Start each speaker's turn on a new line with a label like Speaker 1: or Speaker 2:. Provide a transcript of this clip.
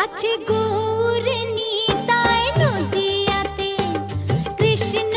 Speaker 1: আছে গৌর নিতায় নদিয়াতে কৃষ্ণ